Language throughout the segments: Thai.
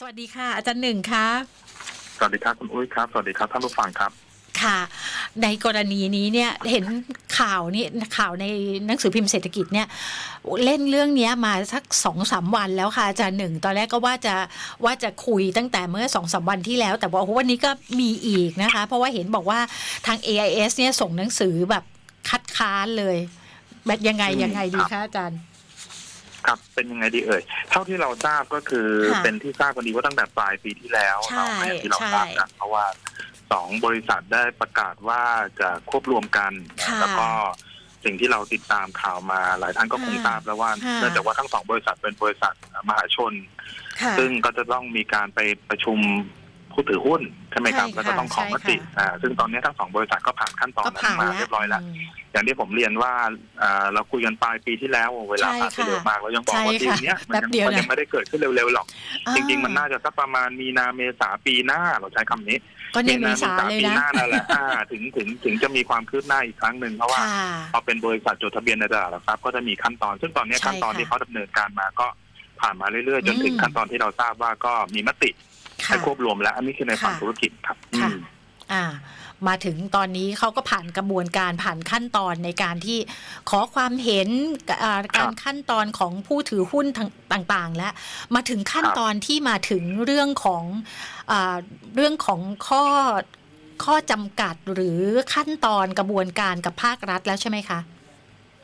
สวัสดีค่ะ อาจารย์หนึ่งคะสวัสดีครับคุณอุ้ยครับ สวัสดีครับท่านผู้ฟังครับ ค่ะ ในกรณีนี้เนี่ยเห็นข่าวนี่ข่าวในหนังสือพิมพ์เศรษฐกิจเนี่ย เล่นเรื่องเนี้ยมาสักสองสามวันแล้วค่ะอาจารย์หนึ่งตอนแรกก็ว่าจะว่าจะคุยตั้งแต่เมื่อสองสามวันที่แล้ว แต่ว่าโอ้โหวันนี้ก็มีอีกนะคะ เพราะว่าเห็นบอกว่าทาง AIS เนี่ยส่งหนังสือแบบคัดค้านเลย แบบยังไงอืมยังไงดีครับคะอาจารย์ ครับเป็นยังไงดีเอ่ยเท่าที่เราทราบก็คือค่ะเป็นที่ทราบกันดีว่าตั้งแต่ปลายปีที่แล้วใช่เราอย่างที่เราใช่ทราบกันเพราะว่าสองบริษัทได้ประกาศว่าจะควบรวมกันค่ะแล้วก็สิ่งที่เราติดตามข่าวมาหลายท่านก็คงค่ะทราบแล้วว่าค่ะ เนื่องจากว่าทั้งสองบริษัทเป็นบริษัทมหาชน ค่ะ ซึ่งก็จะต้องมีการไปประชุม ผู้ถือหุ้นใช่ไหมครับ ใช่ค่ะแล้วก็ต้องขอมติใช่ค่ะ อ่าซึ่งตอนนี้ทั้งสองบริษัทก็ผ่านขั้นตอนก็นั้นผ่านมาแล้วเรียบร้อยแล้ว ม อย่างที่ผมเรียนว่าเอ่อเราคุยกันปลายปีที่แล้วเวลาใช่ผ่านไปค่ะเร็วมากเรายังบอกว่าใช่ปีค่ะเนี้ยมัแป๊บเดียวมันะยังไม่ได้เกิดขึ้นเร็วๆหรอก อ่าจริงๆ มันน่าจะสักประมาณมีนาเมษาปีหน้าเราใช้คำนี้ ก็เนี่ยเมษาเลยปีนะหน้านั่นแหละอ่าถึงถึงถึงจะมีความคืบหน้าอีกครั้งหนึ่งเพราะว่าค่ะ พอเป็นบริษัทจดทะเบียนในตลาดหลักทรัพย์ก็จะมีขั้นตอน ซึ่งตอนนี้ใช่ขั้นตอนค่ะที่เขาดำเนินการมาก็ผ่านมาเรื่อยๆ จนถึงอืม ขั้นตอนที่เราทราบว่าก็มีมติค่ะ ให้ควบรวมแล้ว อันนี้คือในฝั่งค่ะธุรกิจครับค่ะอืมอ่า มาถึงตอนนี้เขาก็ผ่านกระบวนการผ่านขั้นตอนในการที่ขอความเห็นอ่าการขั้นตอนของผู้ถือหุ้นทั้งต่างๆ แล้วมาถึงขั้นตอนที่มาถึงเรื่องของอาเรื่องของข้อข้อจำกัดหรือขั้นตอนกระบวนการกับภาครัฐแล้วใช่ไหมคะ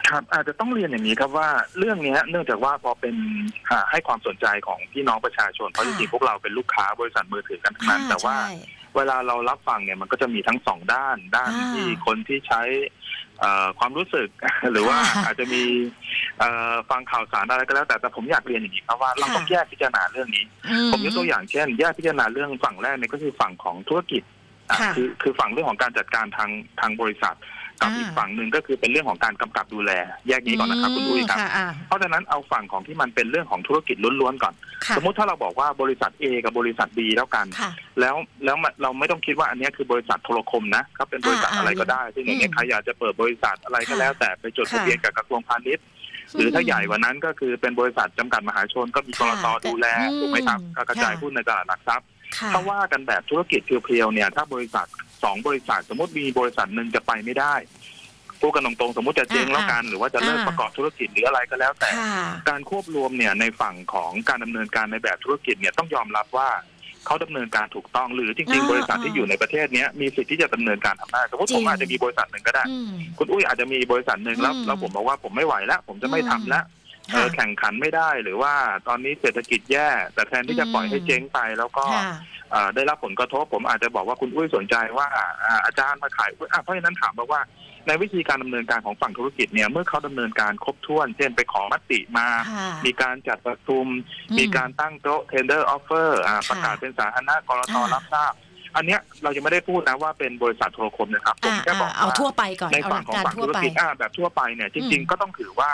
ครับอาจจะต้องเรียนอย่างนี้ครับว่าเรื่องเนี้ยเนื่องจากว่าพอเป็นอ่าให้ความสนใจของพี่น้องประชาชนเพราะจค่ะริงๆพวกเราเป็นลูกค้าบริษัทมือถือกันทั้งนั้นอ่แต่ว่าใช่เวลาเรารับฟังเนี่ยมันก็จะมีทั้งสองด้านด้านอ่าที่คนที่ใช้เอ่อความรู้สึกหรือว่าค่ะอาจจะมีเอ่อฟังข่าวสารอะไรก็แล้วแต่แต่ผมอยากเรียนอย่างนี้ครับว่าเราค่ะต้องแยกพิจารณาเรื่องนี้อืผมยกตัวอย่างเช่น แยกพิจารณาเรื่องฝั่งแรกเนี่ยก็คือฝั่งของธุรกิจอะค่ะคือคือฝั่งเรื่องของการจัดการทางทางบริษัท กับอ่าอีกฝั่งหนึ่งก็คือเป็นเรื่องของการกำกับดูแล แยกนี้ก่อนนะครับคุณอุ้ยครับค่ะอ่าเพราะฉะนั้นเอาฝั่งของที่มันเป็นเรื่องของธุรกิจล้วนๆก่อนค่ะสมมุติถ้าเราบอกว่าบริษัท A กับบริษัท B แล้วกันค่ะแล้วแล้วมันเราไม่ต้องคิดว่าอันเนี้ยคือบริษัทโทรคมนะก็เป็นบริษัทอ่าอะไรก็ได้ซึ่งอย่างเงี้ยอืมใครอยากจะเปิดบริษัทอะไรก็ค่ะแล้ว แต่ไปจดค่ะทะเบียนกับกระทรวงพาณิชย์หรือถ้าใหญ่กว่านั้นก็คือเป็นบริษัทจำกัดมหาชนก็มีกรตค่ะดูแลอืมถูกไหมครับก็กระจายค่ะหุ้นในตลาดหลักทรัพย์ค่ะถ้าว่ากันแบบธุรกิจเพียวๆเนี่ยถ้าบริษัท สองบริษัท สมมติมีบริษัทหนึ่งจะไปไม่ได้พูดกันตรงๆสมมติจะเจ๊งอ่าแล้วกัน หรือว่าจะเลิกอ่าประกอบธุรกิจหรืออะไรก็แล้ว แต่ค่ะการควบรวมเนี่ยในฝั่งของการดำเนินการในแบบธุรกิจเนี่ยต้องยอมรับว่าเขาดำเนินการถูกต้องหรือจริงอ่าๆบริษัทที่อยู่ในประเทศเนี้ยมีสิทธิ์ที่จะดำเนินการทำได้สมมติจริผงมอาจจะมีบริษัทหนึ่งก็ได้อืมคุณอุ้ยอาจจะมีบริษัทหนึ่งแล้วอืมแล้วผมบอกว่าผมไม่ไหวแล้ว ผมจะไม่ทำแล้ว เอค่ะอแข่งขันไม่ได้หรือว่าตอนนี้เศรษฐกิจแย่ แต่แทนที่จะปล่อยให้เจ๊งไปแล้วก็ค่ะเอ่อได้รับผลกระทบผมอาจจะบอกว่าคุณอุ้ยสนใจว่าอ่าอาจารย์มาขายหุ้นอะเพราะฉะนั้นถามมาว่าในวิธีการดำเนินการของฝั่งธุรกิจเนี่ยเมื่อเขาดำเนินการครบถ้วน เช่นไปขอมติมาค่ะมีการจัดประชุมอืมมีการตั้งโต๊ะ tender offer อ่าค่ะประกาศเป็นสาธารณะกรตอ่ารับทราบ อันเนี้ยเรายังไม่ได้พูดนะว่าเป็นบริษัทโทรคมนะครับผมอ่าแค่บอกอ่าเอาว่าทั่วไปก่อนในเอาหฝั่ลังกของการฝั่งทั่วธุรไปกิจอ่าแบบทั่วไปเนี่ยจริงอืมๆก็ต้องถือว่า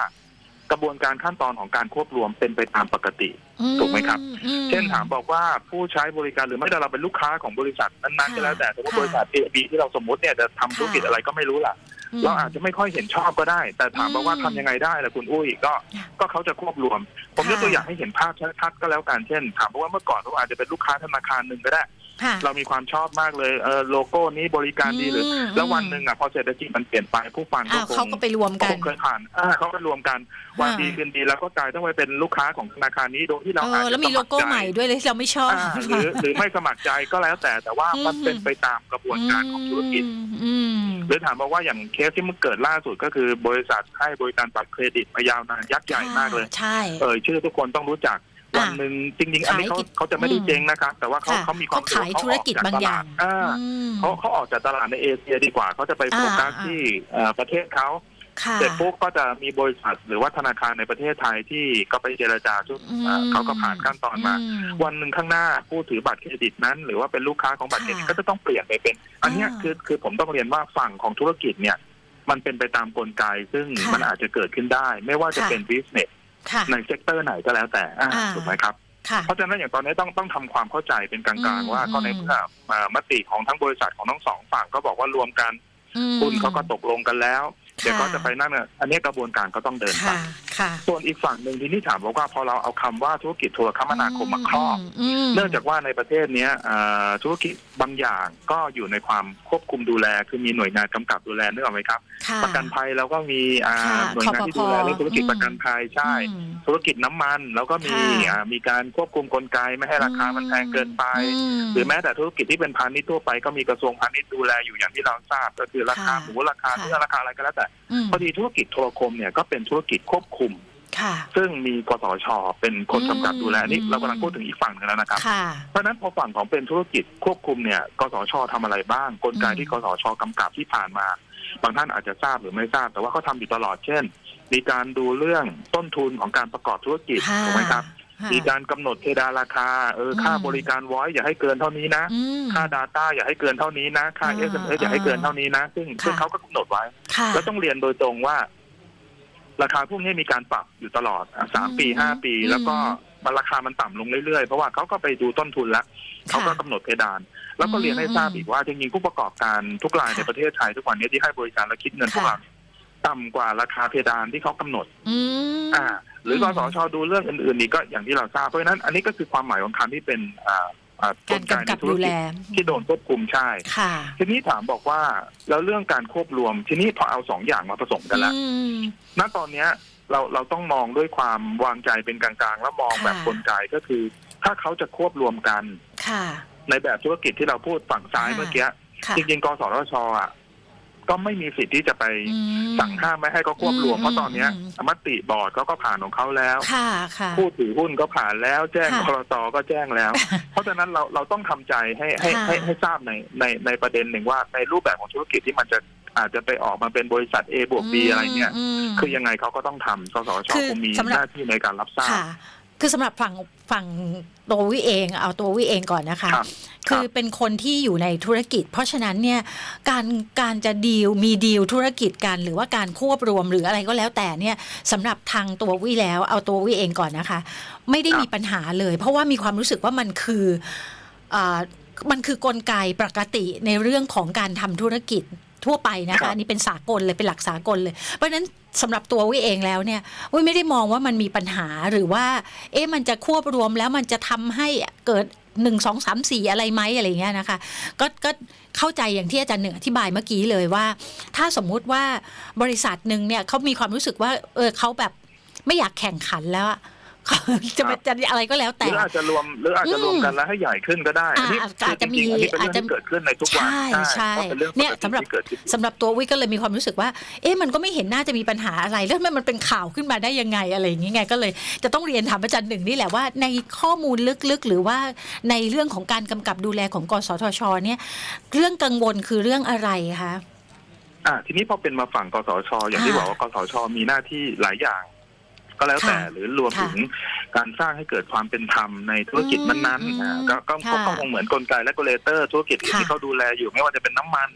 กระบวนการขั้นตอนของการควบรวมเป็นไปตามปกติ ถูกไหมครับอืเช่นถามบอกว่าผู้ใช้บริการหรือไม่แต่เราเป็นลูกค้าของบริษัทนั้นๆค่ะก็แล้วแต่สมมติค่ะบริษัท A B ที่เราสมมติเนี่ยจะทำธุรกิจค่ะอะไรก็ไม่รู้ล่ะมเราอาจจะไม่ค่อยเห็นชอบก็ได้ แต่ถามบอกว่าอืมทำยังไงได้ล่ะคุณอุ้ยก็ค่ะก็เขาจะควบรวม ผมยกค่ะตัวอย่างให้เห็นภาพชัดๆก็แล้วกันเช่น ถามบอกว่าเมื่อก่อนเราอาจจะเป็นลูกค้าธนาคารหนึ่งก็ได้ค่ะ เรามีความชอบมากเลยเออโลโก้นี้บริการดีหรืออมแล้ววันหนึ่งอะพอเศรษฐกิจมันเปลี่ยนไปผู้ฟังก็อ้าวคงเขาก็ไปรวมก็กัคนงเคยผ่านอ่าเขาไปรวมกันวันอ่าดีคืนดีแล้วก็กลายต้องไปเป็นลูกค้าของธนาคารนี้โดยที่เราเออาจอจะแล้วมีโลโก้สครใจใหม่ด้วยเลยที่เราไม่ชอบอ่าหรือหรือไม่สมัครใจก็แล้วแต่แต่ว่ามันอืมเป็นไปตามกระบวนการของธุรกิจอืมหรือถามมาว่าอย่างเคสที่มันเกิดล่าสุดก็คือบริษัทให้บริการบัตรเครดิตมายาวนานยักษ์ใหญ่มากเลยใช่เอ่ยชื่อทุกคนต้องรู้จักอ่า วันหนึ่งจริงๆอันนี้เขาขายกิจเขาจะไม่ได้อืมเจ๊งนะครับแต่ว่าเขาค่ะเขามีความเขาขายธุรกิจบางอย่างอ่าอืมเขาเขาออกจากตลาดในเอเชียดีกว่าเขาจะไปโฟกัสอ่าที่เอ่อประเทศเขาค่ะเสร็จปุ๊บก็จะมีบริษัทหรือว่าธนาคารในประเทศไทยที่ก็ไปเจรจาซึ่งเอ่อเขาก็ผ่านขั้นตอนมาอืมวันหนึ่งข้างหน้าผู้ถือบัตรเครดิตนั้น หรือว่าเป็นลูกค้าของบัตรเครดิตค่ะก็จะต้องเปลี่ยนไปเป็น อันเนี้ยอ่าคือคือผมต้องเรียนว่าฝั่งของธุรกิจเนี่ย มันเป็นไปตามกลไก ซึ่งค่ะมันอาจจะเกิดขึ้นได้ ไม่ว่าจะค่ะเป็นบิสเนสค่ะ ในเซกเตอร์ไหนก็แล้วแต่อ่าอ่าถูกไหมครับค่ะเพราะฉะนั้นอย่างตอนนี้ต้องต้องทำความเข้าใจเป็นกลางอืมๆว่าก็ในอืมเมื่อเอ่อมติของทั้งบริษัทของทั้งสองฝั่งก็บอกว่ารวมกันอืมหุ้นเขาก็ตกลงกันแล้ว เดี๋ยวค่ะก็จะไปนั่นน่ะอันนี้กระบวนการก็ต้องเดินไปค่ะค่ะส่วนอีกฝั่งหนึ่งที่นี่ถามบอกว่าพอเราเอาคำว่าธุรกิจโทรคมนาคมมาครอบมเนื่องจากว่าในประเทศเนี้ยอ่าธุรกิจบางอย่างก็อยู่ในความควบคุมดูแล คือมีหน่วยงานกำกับดูแลนึกออกไหมครับค่ะประกันภัยเราก็มีอ่าค่ะหน่วยงานที่ดูแลเรื่องธุรกิจคปภประกันภัยใช่อืมธุรกิจน้ำมันแล้วก็มีค่ะอ่ามีการควบคุมกลไกไม่ให้ราคามันแพงเกินไปมหรือแม้แต่ธุรกิจที่เป็นพาณิชย์ทั่วไปก็มีกระทรวงพาณิชย์ดูแลอยู่อย่างที่เราทราบ ก็คือราคาค่ะหมูราคาค่ะเนื้อราคาอะไรก็แล้วแต่ม พอดีธุรกิจโทรคมเนี่ยก็เป็นธุรกิจควบคุมค่ะซึ่งมีกสชเป็นคนกำกับดูแลนี่อืมเรากำลังพูดถึงอีกฝั่งหนึงแล้วนะครับค่ะเพราะฉะนั้นพอฝั่งของเป็นธุรกิจควบคุมเนี่ยกสชทำอะไรบ้าง กลไกอืมที่กสชกำกับที่ผ่านมา บางท่านอาจจะทราบหรือไม่ทราบ แต่ว่าเขาทำอยู่ตลอดเช่น มีการดูเรื่องต้นทุนของการประกอบธุรกิจค่ะถูกไหมครับค่ะ มีการกำหนดเพดานราคาเออค่าอืมบริการไว้อย่าให้เกินเท่านี้นะอืมค่า Data อย่าให้เกินเท่านี้นะ ค่าอ่า SMS อย่าให้เกินเท่านี้นะ ซึ่งค่ะซึ่งเขาก็กำหนดไว้ค่ะแล้วต้องเรียนโดยตรงว่า ราคาพวกนี้มีการปรับอยู่ตลอดอะสามปีอืมห้าปีอืมแล้วก็มันราคามันต่ำลงเรื่อยๆ เพราะว่าเขาก็ไปดูต้นทุนแล้วเขาก็กำหนดเพดาน แล้วก็เรียนให้ทราบอีกว่าจริงๆผู้ประกอบการทุกรายค่ะในประเทศไทยทุกวันนี้ที่ให้บริการและคิดเงินพวกค่ะเราต่ำกว่าราคาเพดานที่เขากำหนดอืมอ่า หรือมกสชดูเรื่องอื่นๆนี่ก็อย่างที่เราทราบเพราะฉะนั้น อันนี้ก็คือความหมายของคำที่เป็นอ่าอ่ากการลไกกำในกับธุรดูแลกิจที่โดนควบคุมใช่ค่ะทีนี้ถามบอกว่าแล้วเรื่องการควบรวม ทีนี้พอเอาสองอย่างมาผสมกันแล้วอืมณตอนเนี้ยเราเราต้องมองด้วยความวางใจเป็นกลางๆ แล้วมองค่ะแบบกลไกก็คือ ถ้าเขาจะควบรวมกัน ค่ะ ในแบบธุรกิจที่เราพูดฝั่งซ้ายค่ะเมื่อกี้ค่ะจริงๆกสทชอะ ก็ไม่มีสิทธิ์ที่จะไปอืมสั่งห้ามไม่ให้เขาควบรวมอืมเพราะตอนเนี้ยอืมมติบอร์ดเขาก็ผ่านของเขาแล้วค่ะค่ะผู้ถือหุ้นก็ผ่านแล้ว แจ้งค่ะกรตก็แจ้งแล้ว เพราะฉะนั้นเราเราต้องทำใจให้ให้ค่ะให้ให้ทราบในในในประเด็นหนึ่งว่าในรูปแบบของธุรกิจที่มันจะอาจจะไปออกมาเป็นบริษัท A บวก B อะไรเนี่ยมคือยังไงเขาก็ต้องทำสสชคือคงมีสำหรับหน้าที่ในการรับทราบค่ะคือสำหรับฝั่งฝั่งตัววิเองเอาตัววิเองก่อนนะคะ ครับคือเป็นคนที่อยู่ในธุรกิจ เพราะฉะนั้นเนี่ยการการจะดีลมีดีลธุรกิจกัน หรือว่าการควบรวมหรืออะไรก็แล้วแต่เนี่ยสำหรับทางตัววิแล้วเอาตัววิเองก่อนนะคะ ไม่ได้ครับมีปัญหาเลย เพราะว่ามีความรู้สึกว่ามันคืออ่ามันคือกลไกปกติในเรื่องของการทำธุรกิจทั่วไปนะครัคะบอันนี้เป็นสากลเลยเป็นหลักสากลเลย เพราะฉะนั้นสำหรับตัววิเองแล้วเนี่ยวิไม่ได้มองว่ามันมีปัญหาหรือว่า เอ๊ะมันจะควบรวมแล้วมันจะทำให้เกิด หนึ่งสองสามสี่อะไรไหมอะไรเงี้ยนะคะ ก็ก็เข้าใจอย่างที่อาจารย์หนึ่งอธิบายเมื่อกี้เลยว่า ถ้าสมมุติว่าบริษัทหนึ่งเนี่ยเขามีความรู้สึกว่าเออเขาแบบไม่อยากแข่งขันแล้วอะ จะมาจะอะไรก็แล้วหแต่รืออาจจะรวมหรืออาจจะรวมกันแล้วให้ใหญ่ขึ้นก็ได้อ่านี้อาจจะมีคืริงๆอันนี้เป็นเรื่องอาจจะที่เกิดขึ้นในทุกวัน ใช่ใช่เพราะเป็นเรื่องปเนี่ยกติสำหรับที่เกิดขึ้นสำหรับตัววิก็เลยมีความรู้สึกว่า เอ๊ะมันก็ไม่เห็นน่าจะมีปัญหาอะไรแล้วทำไมมันเป็นข่าวขึ้นมาได้ยังไงอะไรอย่างเงี้ยก็เลย จะต้องเรียนถามอาจารย์หนึ่งนี่แหละว่า ในข้อมูลลึกๆ หรือว่าในเรื่องของการกำกับดูแลของกสทช เนี่ย เรื่องกังวลคือเรื่องอะไรคะอ่าทีนี้พอเป็นมาฝั่งกสช อย่างที่ค่ะบอกว่ากสช มีหน้าที่หลายอย่าง ก็แล้วแต่ค่ะหรือรวมค่ะถึงการสร้างให้เกิดความเป็นธรรมในธุรกิจอืมนั้นอืมๆอ่าก็ก็ค่ะก็คงเหมือนกลไกและกเลเตอร์ธุรกิจอื่นค่ะที่เขาดูแลอยู่ไม่ว่าจะเป็นน้ำมัน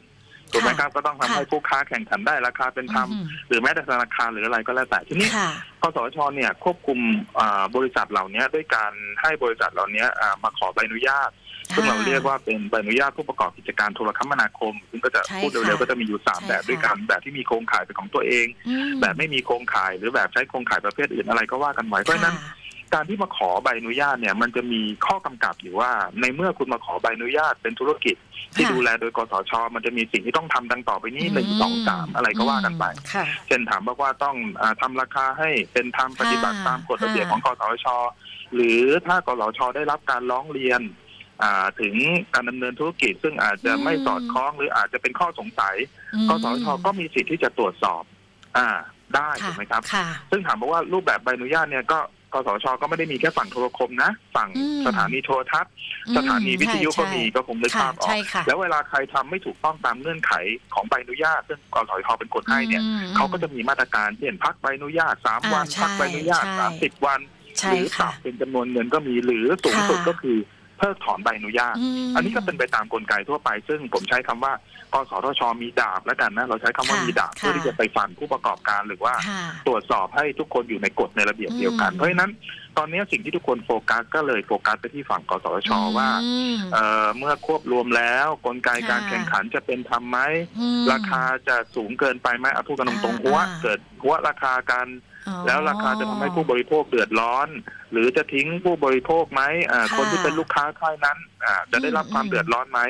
ถูกไหมครับก็ต้องทำค่ะให้ผู้ค้าแข่งขันได้ราคาเป็นธรรมอืมหรือแม้แต่ธนาคารหรืออะไรก็แล้วแต่ทีนี้ค่ะกสชเนี่ยควบคุมอ่าบริษัทเหล่านี้ด้วยการให้บริษัทเหล่านี้อ่ามาขอใบอนุญาต ซึ่งเราเรียกว่าเป็นใบอนุญาตผู้ประกอบกิจการโทรคมนาคม ซึ่งก็จะใช่พูดเร็วค่ะๆก็จะมีอยู่สามใช่แบบด้วยกันแบบที่มีโครงข่ายเป็นของตัวเองอืมแบบไม่มีโครงข่ายหรือแบบใช้โครงข่ายประเภทอื่นอะไรก็ว่ากันไว้เพราะฉะนั้นค่ะการที่มาขอใบอนุญาตเนี่ยมันจะมีข้อกำกับอยู่ว่า ในเมื่อคุณมาขอใบอนุญาตเป็นธุรกิจ ที่ค่ะดูแลโดยกสช มันจะมีสิ่งที่ต้องทำดังต่อไปนี้หนึ่งสองสามอะไรก็ว่ากันไปค่ะเช่นถามบอกว่าต้องอาทำราคาให้เป็นธรรมปฏิบัติตามกฎระเบียบของกสช หรือถ้ากสชได้รับการร้องเรียนอ่า ถึงการดำเนินธุรกิจ ซึ่งอาจจะไม่อืมสอดคล้องหรืออาจจะเป็นข้อสงสัยอืมกสชก็มีสิทธิ์ที่จะตรวจสอบ อ่า ได้ค่ะถูกไหมครับค่ะซึ่งถามบอกว่ารูปแบบใบอนุญาตเนี่ยก็กสชก็ไม่ได้มีแค่ฝั่งโทรคมนะ ฝั่งอืมสถานีโทรทัศน์อืมสถานีวิทยุก็มีใช่ก็คงนึกค่ะภาพออกใช่ค่ะแล้วเวลาใครทำไม่ถูกต้องตามเงื่อนไขของใบอนุญาต ซึ่งกสชเป็นคนให้เนี่ยอืมเขาก็จะมีมาตรการเช่นพักใบอนุญาตสามอ่าวันใช่พักใบอนุญาตใช่สามสิบวันใช่หรือปรัค่ะบเป็นจำนวนเงินก็มีหรือสูงสุดค่ะก็คือเพิกถอนใบอนุญาตมอันนี้ก็เป็นไปตามกลไกทั่วไป ซึ่งผมใช้คำว่ากสทชมีดาบแล้วกันนะ เราใช้คำว่าค่ะมีดาบเพื่อค่ะที่จะไปฟันผู้ประกอบการหรือว่าค่ะตรวจสอบให้ทุกคนอยู่ในกฎในระเบียบเดียวกันอืมเพราะฉะนั้นตอนนี้สิ่งที่ทุกคนโฟกัสก็เลยโฟกัสไปที่ฝั่งกสทชว่าอืมเอ่อเมื่อควบรวมแล้วกลไกการค่ะแข่งขันจะเป็นธรรมไหมอืมราคาจะสูงเกินไปไหมเอาพูดกันตรงๆอ่าหัวอ่าเกิดหัวราคาการอ๋อ แล้วราคาจะทำให้ผู้บริโภคเดือดร้อน หรือจะทิ้งผู้บริโภคไหมอ่าค่ะคนที่เป็นลูกค้าค่ายนั้นอ่าจะได้รับอืมความอืมเดือดร้อนไหม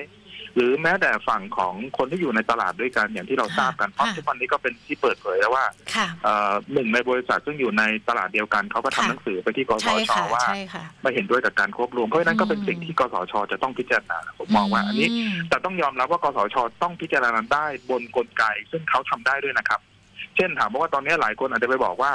หรือแม้แต่ฝั่งของคนที่อยู่ในตลาดด้วยกันอย่างที่เราค่ะทราบกันเพราะค่ะทุกวันนี้ก็เป็นที่เปิดเผยแล้วว่าค่ะเอ่อหนึ่งในบริษัทซึ่งอยู่ในตลาดเดียวกันเขาก็ทำค่ะหนังสือไปที่กสใช่ชค่ะว่าใช่ค่ะไม่เห็นด้วยกับการควบรวมเพราะฉะนั้นก็เป็นอืมสิ่งที่กสชจะต้องพิจารณาผมมองว่าอันนี้มแต่ต้องยอมรับว่ากสชต้องพิจารณาได้บนกลไก ซึ่งเขาทำได้ด้วยนะครับ เช่นถามว่าตอนนี้หลายคนอาจจะไปบอกว่า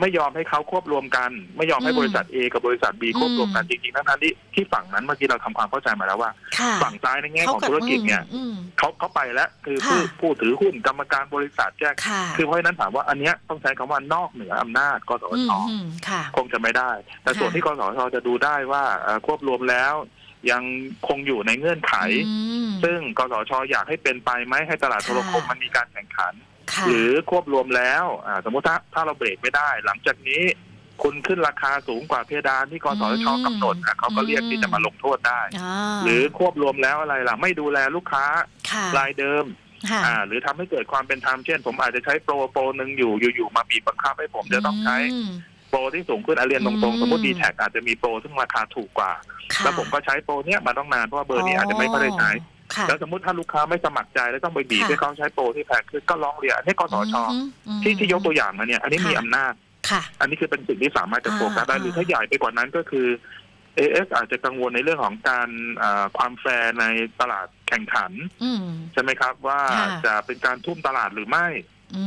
ไม่ยอมให้เขาควบรวมกัน ไม่ยอมให้อืมบริษัท A กับบริษัท B ควบรวมกันอืจมริงๆทั้งๆที่ที่ฝั่งนั้นเมื่อกี้เราทำความเข้าใจมาแล้วว่าค่ะฝั่งซ้ายในแง่ของธุรกิจเนี่ยอืมเขาเขาไปแล้วคือค่ะผู้ผู้ถือหุ้นกรรมการบริษัทแจ้งค่ะคือเพราะฉะนั้นถามว่าอันเนี้ยต้องใช้คำว่านอกเหนืออำนาจกสอืมชอืมค่ะคงจะไม่ได้ แต่ส่วนค่ะที่กสชจะดูได้ว่าเอ่อควบรวมแล้วยังคงอยู่ในเงื่อนไขอืมซึ่งกสชอยากให้เป็นไปไหมให้ตลาดโทรคมค่ะมันมีการแข่งขันค่ะ หรือควบรวมแล้วอ่าสมมติถ้าถ้าเราเบรกไม่ได้ หลังจากนี้คุณขึ้นราคาสูงกว่าเพดานที่กสชกำหนดนะเขาก็เรียกที่จะมาลงโทษได้อ่าหรือควบรวมแล้วอะไรล่ะ ไม่ดูแลลูกค้าค่ะรายเดิมค่ะอ่าหรือทำให้เกิดความเป็นธรรมเช่น ผมอาจจะใช้โปรโปรหนึ่งอยู่อยู่ๆมาบีบบังคับให้ผมจะต้องใช้มโปรที่สูงขึ้นอะเรียนตรงอืมๆสมมติดีแท็อาจจะมีโปรซึ่งราคาถูกกว่าค่ะแล้วผมก็ใช้โปรเนี้ยมาต้องนานเพราะว่าเบอร์นี้อาจจะไม่ค่อยได้ใช้ ค่ะแล้วสมมติถ้าลูกค้าไม่สมัครใจแล้วต้องไปบีบค่ะให้เขาใช้โปรที่แพงขึ้นก็ร้องเรียนอันนี้กสชอืมอืมที่ที่ยกตัวอย่างมาเนี่ย อันนี้มีค่ะอำนาจค่ะ อันนี้คือเป็นสิ่งที่สามารถจะอ่าโฟกัสได้อ่าหรือถ้าใหญ่ไปกว่านั้นก็คือ AS อาจจะกังวลในเรื่องของการเอ่อความแฟร์ในตลาดแข่งขันอืมใช่ไหมครับว่าค่ะจะเป็นการทุ่มตลาดหรือไม่อื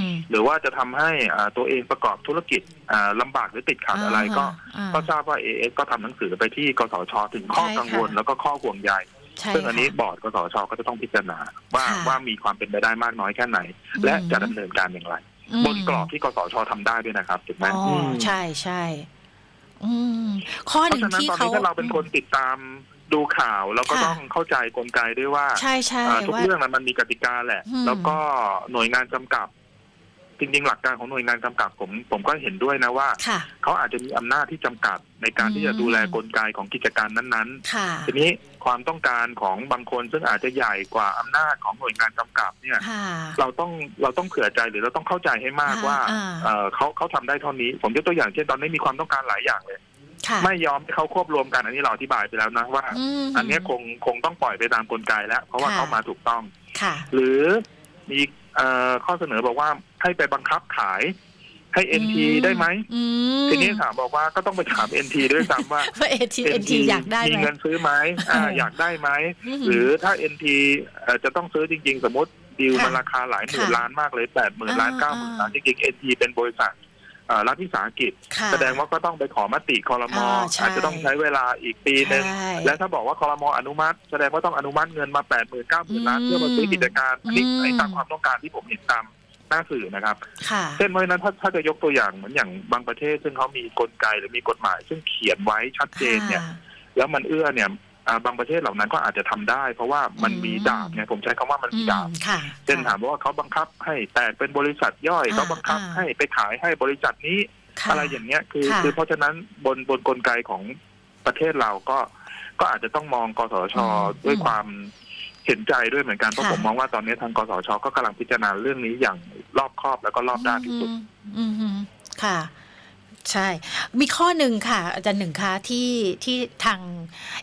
มหรือว่าจะทำให้อ่าตัวเองประกอบธุรกิจอ่าลำบากหรือติดขัดอะไรก็อ่าก็ทราบว่า AS ก็ทำหนังสือไปที่กสชถึงข้อใช่ค่ะกังวลแล้วก็ข้อห่วงใยใช่ ซึ่งอันนี้ค่ะบอร์ดกสชก็จะต้องพิจารณาว่าค่ะว่ามีความเป็นไปได้มากน้อยแค่ไหนอืมและจะดำเนินการอย่างไรอืมบนกรอบที่กสชทำได้ด้วยนะครับถูกไหมอ๋ออมใช่ใช่อืมข้อเพหราะนึ่งฉะนั้นที่ตอนเขานี้ถ้าเราเป็นคนติดตามดูข่าวเราก็ค่ะต้องเข้าใจกลไกด้วยว่า ใช่ใช่อ่าทุกว่าเรื่องนั้นมันมีกติกาแหละอืมแล้วก็หน่วยงานกำกับ จริงๆ หลักการของหน่วยงานกำกับผมผมก็เห็นด้วยนะว่า ค่ะ เขาอาจจะมีอำนาจที่จำกัดในการที่จะดูแลกลไกของกิจการนั้นค่ะ ๆ ทีนี้ความต้องการของบางคนซึ่งอาจจะใหญ่กว่าอำนาจของหน่วยงานกำกับเนี่ย ค่ะ เราต้องเราต้องเผื่อใจหรือเราต้องเข้าใจให้มากอ่าว่าอ่า เอ่อเขาเขาทำได้เท่านี้ ผมยกตัวอย่างเช่นตอนนี้มีความต้องการหลายอย่างเลย ค่ะไม่ยอมให้เขาควบรวมกันอันนี้เราอธิบายไปแล้วนะว่า ม อันเนี้ยคงคงต้องปล่อยไปตามกลไกแล้ว เพราะว่าค่ะ เขามาถูกต้อง ค่ะ หรือมีเอ่อ ข้อเสนอบอกว่าให้ไปบังคับขายให้ NT ได้ไหมอืมทีนี้ถามบอกว่าก็ต้องไปถาม NT ด้วยซ้ำว่าว่าเอทีเอ็นทีอยากได้มีไหมเงินซื้อไหมอ่าเออออยากได้ไหมมหรือถ้า NT เอ่อจะต้องซื้อจริง ๆ สมมติดีลค่ะมันราคาหลายหมื่นค่ะล้านมากเลยแปดหมื่นล้านอ่าเก้าหมื่นล้านอ่าจริงๆ NT เป็นบริษัทเอ่อ รัฐวิสาหกิจ ค่ะแสดงว่าก็ต้องไปขอมติคอรมออ่าใช่อาจจะต้องใช้เวลาอีกปีหนึ่งใช่และถ้าบอกว่าคอรมออนุมัติ แสดงว่าต้องอนุมัติเงินมาแปดหมื่นเก้าหมื่นล้านอืมเพื่อมาซื้อกิจการอันนี้อืมไอ้ตามความต้องการที่ผมเห็นตามหน้าสื่อนะครับ ค่ะ เช่นเพราะฉะนั้นถ้าถ้าจะยกตัวอย่างเหมือนอย่างบางประเทศ ซึ่งเขามีกลไกหรือมีกฎหมาย ซึ่งเขียนไว้ชัดเจนเนี่ย แล้วมันเอื้อเนี่ยอ่า บางประเทศเหล่านั้นก็อาจจะทำได้ เพราะว่ามันมีอืมดาบไงผมใช้คำว่ามันอืมีมดาบค่ะเช่นถามว่าเขาบังคับให้แตกเป็นบริษัทย่อยอ่าเขาบังคับอ่าให้ไปขายให้บริษัทนี้ค่ะอะไรอย่างเงี้ยคือค่ะคือเพราะฉะนั้นบนบนกลไกของประเทศเราก็ก็อาจจะต้องมองกสชอืมด้วยความเห็นใจด้วยเหมือนกันเพราะค่ะผมมองว่าตอนนี้ทางกสชก็กำลังพิจารณาเรื่องนี้อย่างรอบคอบแล้วก็รอบด้านที่สุดอืมอืมค่ะ ใช่ มีข้อหนึ่งค่ะ อาจารย์หนึ่งคะที่ที่ทาง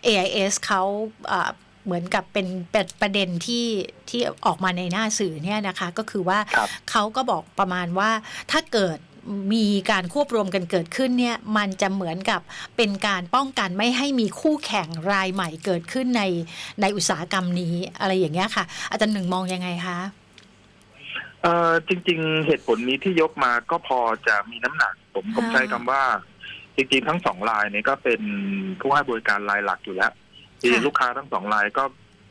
AIS เขาเอ่อเหมือนกับเป็นเป็นประเด็นที่ที่ออกมาในหน้าสื่อเนี่ยนะคะ ก็คือว่าครับเขาก็บอกประมาณว่าถ้าเกิดมีการควบรวมกันเกิดขึ้นเนี่ยมันจะเหมือนกับเป็นการป้องกันไม่ให้มีคู่แข่งรายใหม่เกิดขึ้นในในอุตสาหกรรมนี้อะไรอย่างเงี้ยค่ะ อาจารย์หนึ่งมองยังไงคะเอ่อจริง ๆ เหตุผลนี้ที่ยกมาก็พอจะมีน้ำหนัก ผมผมอ่าใช้คำว่า จริงๆทั้งสองรายเนี่ยก็เป็นผู้ให้บริการรายหลักอยู่แล้วที่ลูกค้าทั้งสองรายก็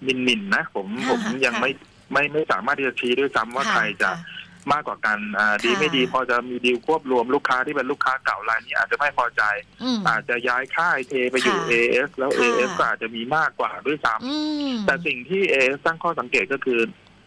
มินมินๆนะ ผมค่ะผมยังค่ะไม่ไม่ไม่สามารถที่จะชี้ด้วยซ้ำว่าค่ะใครจะค่ะมากกว่ากันอ่าดีค่ะไม่ดีพอจะมีดีลควบรวมลูกค้าที่เป็นลูกค้าเก่ารายนี้อาจจะไม่พอใจอืมอาจจะย้ายค่ายเทไปอยู่ค่ะ AS แล้วค่ะ AS ก็อาจจะมีมากกว่าด้วยซ้ำอืมแต่สิ่งที่ AS ตั้งข้อสังเกตก็คือ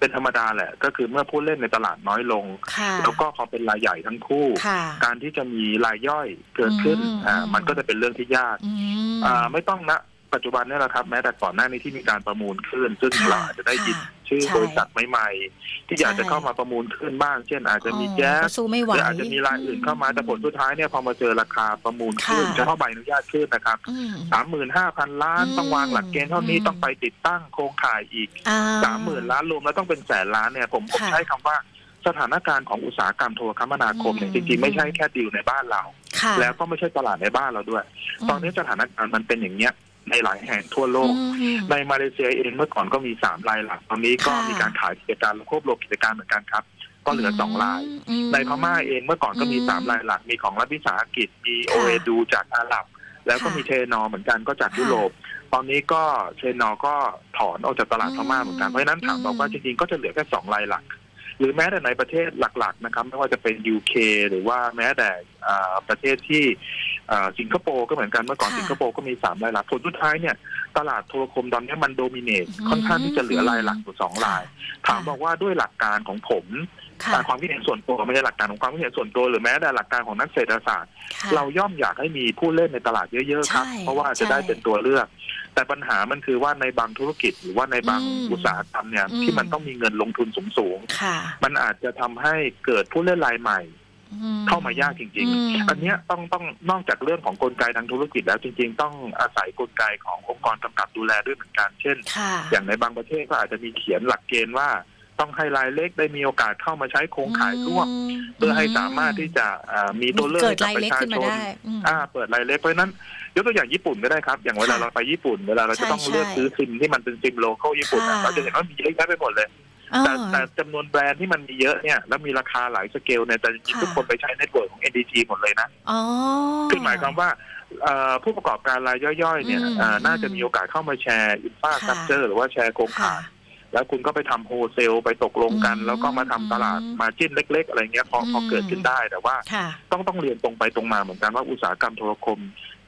เป็นธรรมดาแหละ ก็คือเมื่อผู้เล่นในตลาดน้อยลงค่ะแล้วก็พอเป็นรายใหญ่ทั้งคู่ค่ะการที่จะมีรายย่อยเกิดขึ้นอืมอ่าอืมมันก็จะเป็นเรื่องที่ยากอืมอ่าไม่ต้องนะไปปัจจุบันเนี่ยแหละครับแม้แต่ก่อนหน้านี้ที่มีการประมูลขึ้น ซึ่งค่ะเราอาจจะได้ยินค่ะชื่อใช่บริษัทใหม่ๆ ที่อยากจะใช่เข้ามาประมูลขึ้นบ้าง เช่น อาจจะมีอ๋อแจ๊ก็สสู้ไม่ไหหวรืออาจจะมีรายอื่นเข้ามาแต่ผลสุดท้ายเนี่ยพอมาเจอราคาประมูลขึ้นค่ะ เฉพาะใบอนุญาตขึ้นนะครับอืม สามหมื่นห้าพันล้านอืมต้องวางหลักเกณฑ์เท่านี้อืม ต้องไปติดตั้งโครงข่ายอีกอ่ สามหมื่นล้านรวมแล้วต้องเป็นแสนล้านเนี่ยผมผมค่ะใช้คำว่าสถานการณ์ของอุตสาหกรรมโทรคมนาคมเนี่ยอืมจริงๆไม่ใช่แค่ดีลในบ้านเรา ค่ะแล้วก็ไม่ใช่ตลาดในบ้านเราด้วย ตอนนี้สถานการณ์มันเป็นอย่างเนี้ย ในหลายแห่งทั่วโลกอืมในมาเลเซียเองเมื่อก่อนก็มีสามรายหลัก ตอนนี้ก็ค่ะมีการขายกิจการและควบรวมกิจการเหมือนกันครับ ก็เหลือสองรายอืมในพม่าเองเมื่อก่อนก็มีอืมสามรายหลัก มีของรัฐวิสาหกิจมีโอค่ะเอดูจากอาหรับ แล้วก็ค่ะมีเทนอร์เหมือนกันก็จากค่ะยุโรปตอนนี้ก็เทนอร์ก็ถอนออกจากตลาดพม่าเหมือนกันเพราะฉะนั้นถามบอกว่าจริงๆก็จะเหลือแค่สองรายหลัก หรือแม้แต่ในประเทศหลักๆนะครับ ไม่ว่าจะเป็น UK หรือว่าแม้แต่อ่าประเทศที่อ่าสิงคโปร์ก็เหมือนกันเมื่อก่อนค่ะสิงคโปร์ก็มีสามรายหลักผลสุดท้ายเนี่ยตลาดโทรคมตอนนี้มันโดมิเนตอืมค่อนข้างที่จะเหลือรายหลักอยู่สองราย ถามบอกว่าด้วยหลักการของผมค่ะตามความคิดเห็นส่วนตัวไม่ใช่หลักการของความคิดเห็นส่วนตัวหรือแม้แต่หลักการของนักเศรษฐศาสตร์ค่ะเราย่อมอยากให้มีผู้เล่นในตลาดเยอะๆครับใช่เพราะว่าจะใช่ได้เป็นตัวเลือก แต่ปัญหามันคือว่าในบางธุรกิจหรือว่าในบางอืมอุตสาหกรรมเนี่ยอืม ที่มันต้องมีเงินลงทุนสูงค่ะๆมันอาจจะทำให้เกิดผู้เล่นรายใหม่ อื เข้ามายากจริง อืม ๆ อันเนี้ยต้องต้องนอกจากเรื่องของกลไกทางธุรกิจแล้วจริง ๆ ต้องอาศัยกลไกขององค์กรกำกับดูแลด้วยเหมือนกัน เช่น ค่ะ อย่างในบางประเทศก็อาจจะมีเขียนหลักเกณฑ์ว่า ต้องให้รายเล็กได้มีโอกาสเข้ามาใช้โครงข่ายร่วมมเพื่อให้สามารถที่จะอ่ามีตัวเลือกเกิดให้กับรายปเล็กระชาขึ้นชมานได้อืม อ่าเปิดรายเล็กเพราะฉะนั้น ยกตัวอย่างญี่ปุ่นก็ได้ครับ อย่างเวลาค่ะเราไปญี่ปุ่น เวลาเราจะใช่ต้องเลือกใช่ซื้อซิมที่มันเป็นซิมโลเคอลญี่ปุ่นอะค่ะเราจะเห็นว่ามีเยอะแยะไปหมดเลยแต่แต่จำนวนแบรนด์ที่มันมีเยอะเนี่ยแล้วมีราคาหลายสเกลเนี่ยแต่จริงๆค่ะทุกคนไปใช้เน็ตเวิร์กของ NDG หมดเลยนะอ๋อคือหมายความว่าเอ่อผู้ประกอบการรายย่อยๆเนี่ยอืมอ่าน่าจะมีโอกาสเข้ามาแชร์อินฟาสตรักเจอร์หรือว่าแชร์โครงค่ะข่าย แล้วคุณก็ไปทำโฮเซลไปตกลงกันอืมแล้วก็มาทำตลาดมาจิ้นเล็ก ๆ อะไรเงี้ยพอพออืมเกิดขึ้นได้แต่ว่า ค่ะ ต้องต้องเรียนตรงไปตรงมาเหมือนกันว่าอุตสาหกรรมโทรคม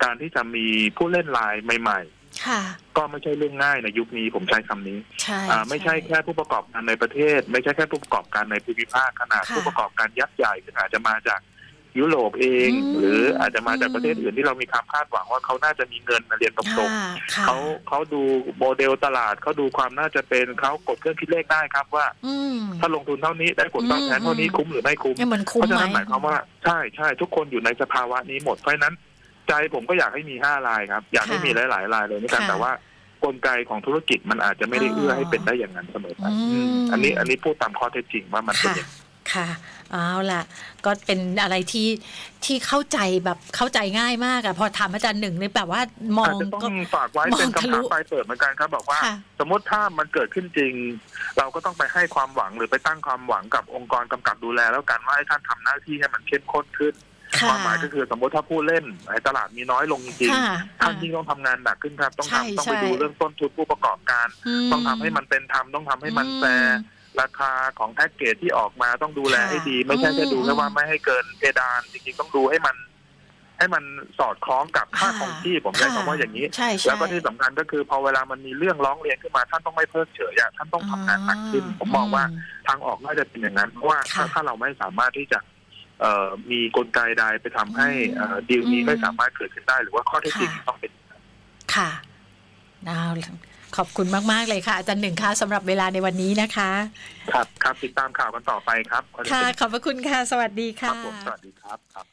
การที่จะมีผู้เล่นรายใหม่ ค่ะ ๆ ก็ไม่ใช่เรื่องง่ายในยุคนี้ผมใช้คำนี้ใช่อ่าไม่ใช่แค่ผู้ประกอบการในประเทศ ไม่ใช่แค่ผู้ประกอบการในภูมิภาคขนาดค่ะ ผู้ประกอบการยักษ์ใหญ่ซึ่งอาจจะมาจาก ยุโรปเองอืมหรืออาจจะมาจากประเทศอืมอื่นที่เรามีความคาดหวังว่าเขาน่าจะมีเงินมาเรียนตรงๆค่ะค่ะเขาเขาดูโมเดลตลาดเขาดูความน่าจะเป็นเขากดเครื่องคิดเลขได้ครับว่าอืมถ้าลงทุนเท่านี้ได้ผลตอบแทนเท่านี้อืมคุ้มหรือไม่คุ้มเนี่ยเหมือนเพคุ้มราะฉะไหมนั้นหมายความว่าใช่ใช่ทุกคนอยู่ในสภาวะนี้หมดเพราะฉะนั้น ใจผมก็อยากให้มีห้ารายครับ อยากให้มีหลายๆรายเลยนี่กันค่ะแต่ว่ากลไกของธุรกิจมันอาจจะไม่ได้อ๋อเอื้อให้เป็นได้อย่างนั้นเสมอไปอืมอืมอันนี้อันนี้พูดตามข้อเท็จจริงว่ามันเป็นค่ะอย่างนั้น ค่ะเอาล่ะ ก็เป็นอะไรที่ที่เข้าใจแบบเข้าใจง่ายมากอะพอถามอาจารย์หนึ่งเนี่ยแบบว่ามออาจงจะต้ก็องฝากไว้มองเป็นทะคำลุถามปลายเปิดเหมือนกันครับ บอกว่าค่ะสมมติถ้ามันเกิดขึ้นจริง เราก็ต้องไปให้ความหวังหรือไปตั้งความหวังกับองค์กรกำกับดูแล แล้วกันว่าให้ท่านทำหน้าที่ให้มันเข้มข้นขึ้นค่ะความหมายก็คือสมมติถ้าผู้เล่นในตลาดมีน้อยลงจริงค่ะๆท่านยิ่งต้องทำงานหนักขึ้นครับ ต้องใช่ทำต้องไปใช่ดูเรื่องต้นทุนผู้ประกอบการมต้องทำให้มันเป็นธรรมต้องทำให้มันอืมแฟร์ ราคาของแพ็กเกจที่ออกมาต้องดูแลค่ะให้ดี ไม่ใช่แค่อืมดูแค่ว่าไม่ให้เกินเพดานจริงๆต้องดูให้มัน ให้มันสอดคล้องกับค่าค่ะของที่ผมใช้คำว่าอย่างนี้ใช่ใช่แล้วก็ที่สำคัญก็คือพอเวลามันมีเรื่องร้องเรียนขึ้นมาท่านต้องไม่เพิกเฉยอะท่านต้องทำงานหนักขึ้น ผมมองว่าทางออกน่าจะเป็นอย่างนั้นเพราะว่าถ้าค่ะถ้าเราไม่สามารถที่จะเอ่อมีกลไกใดไปทำให้เอ่อดีลนี้อืมไม่สามารถเกิดขึ้นได้ หรือว่าข้อเท็จจริงค่ะต้องเป็นค่ะเอาล่ะ ขอบคุณมาก ๆ เลยค่ะ อาจารย์หนึ่งค่ะสำหรับเวลาในวันนี้นะคะ ครับครับติดตามข่าวกันต่อไปครับ ค่ะ ขอบพระคุณค่ะ สวัสดีครัค่ะบผมสวัสดีครับครับ